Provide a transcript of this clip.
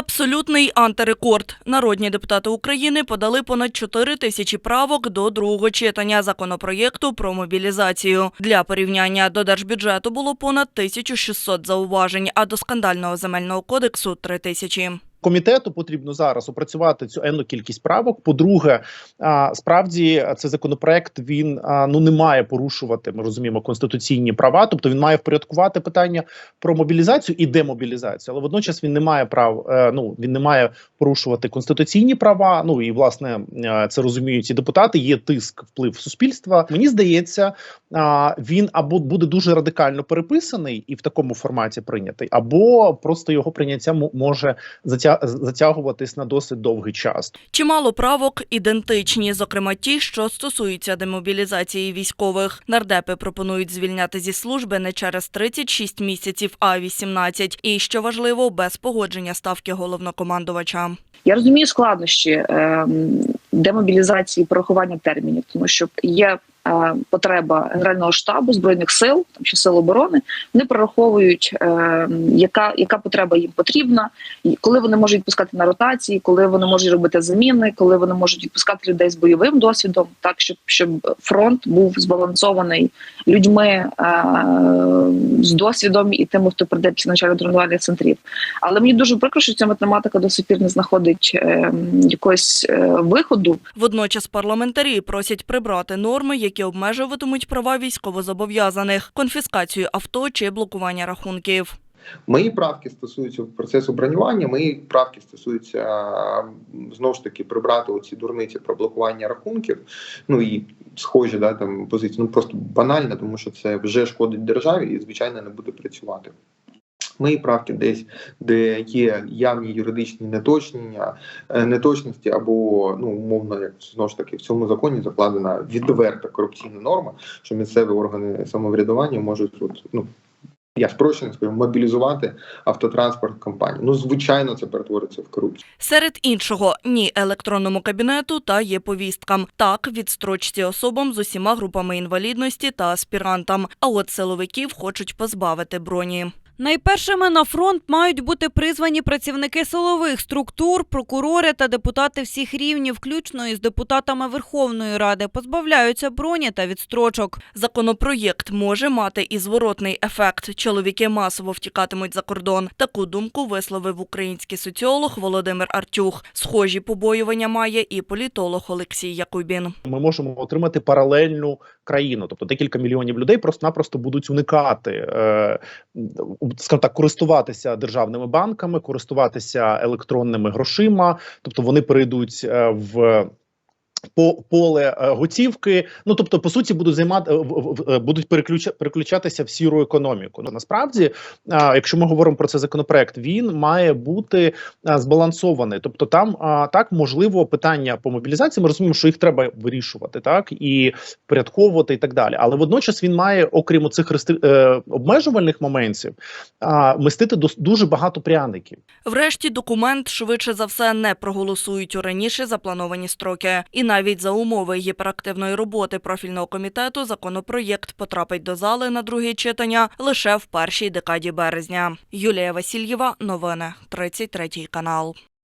Абсолютний антирекорд. Народні депутати України подали понад 4 тисячі правок до другого читання законопроєкту про мобілізацію. Для порівняння до держбюджету було понад 1600 зауважень, а до скандального земельного кодексу – 3 тисячі. Комітету потрібно зараз опрацювати цю енну кількість правок. По-друге, справді цей законопроект він ну не має порушувати. Ми розуміємо конституційні права, тобто він має впорядкувати питання про мобілізацію і демобілізацію, але водночас він не має прав. е, Ну він не має порушувати конституційні права. Ну і власне е, це розуміють і депутати. Є тиск, вплив суспільства. Мені здається, він або буде дуже радикально переписаний і в такому форматі прийнятий, або просто його прийняття може затя- затягуватись на досить довгий час. Чимало правок ідентичні, зокрема ті, що стосуються демобілізації військових. Нардепи пропонують звільняти зі служби не через 36 місяців, а 18. І, що важливо, без погодження ставки головнокомандувача. Я розумію складнощі ем, демобілізації порахування термінів, тому що є потреба Генерального штабу збройних сил там чи сил оборони. Вони прораховують, ем, яка, яка потреба їм потрібна, коли вони можуть відпускати на ротації, коли вони можуть робити заміни, коли вони можуть відпускати людей з бойовим досвідом, так щоб щоб фронт був збалансований людьми е, з досвідом і тими, хто прийде після навчально-тренувальних центрів. Але мені дуже прикро, що ця математика до сих пір не знаходить е, якогось е, виходу. Водночас парламентарі просять прибрати норми, які обмежуватимуть права військовозобов'язаних, конфіскацію авто чи блокування рахунків. Мої правки стосуються процесу бронювання. Мої правки стосуються знову ж таки прибрати оці дурниці про блокування рахунків. Ну і схожі да там позиції. Ну просто банально, тому що це вже шкодить державі і звичайно не буде працювати. Мої правки десь, де є явні юридичні неточнення, е, неточності, або ну умовно, як знову ж таки в цьому законі закладена відверта корупційна норма, що місцеві органи самоврядування можуть от, ну я спрощено скажу, мобілізувати автотранспорт компанії. Ну звичайно, це перетвориться в корупцію. Серед іншого ні електронному кабінету та є повісткам. Так, відстрочці особам з усіма групами інвалідності та аспірантам. А от силовиків хочуть позбавити броні. Найпершими на фронт мають бути призвані працівники силових структур, прокурори та депутати всіх рівнів, включно із депутатами Верховної Ради, позбавляються броні та відстрочок. Законопроєкт може мати і зворотний ефект. Чоловіки масово втікатимуть за кордон. Таку думку висловив український соціолог Володимир Артюх. Схожі побоювання має і політолог Олексій Якубін. Ми можемо отримати паралельну країну, тобто декілька мільйонів людей просто-напросто будуть уникати, е, скажімо так, користуватися державними банками, користуватися електронними грошима, тобто вони перейдуть е, в. По поле е, готівки, ну тобто, по суті, будуть займати в- в- будуть переключа, переключатися в сіру економіку. Ну насправді, якщо ми говоримо про цей законопроект, він має бути збалансований. Тобто, там так можливо питання по мобілізації. Ми розуміємо, що їх треба вирішувати, так і впорядковувати і так далі. Але водночас він має, окрім цих е, обмежувальних моментів, дос- дуже багато пряників. Врешті документ швидше за все не проголосують у раніше заплановані строки. І навіть за умови гіперактивної роботи профільного комітету законопроєкт потрапить до зали на друге читання лише в першій декаді березня. Юлія Васильєва, новини 33 канал.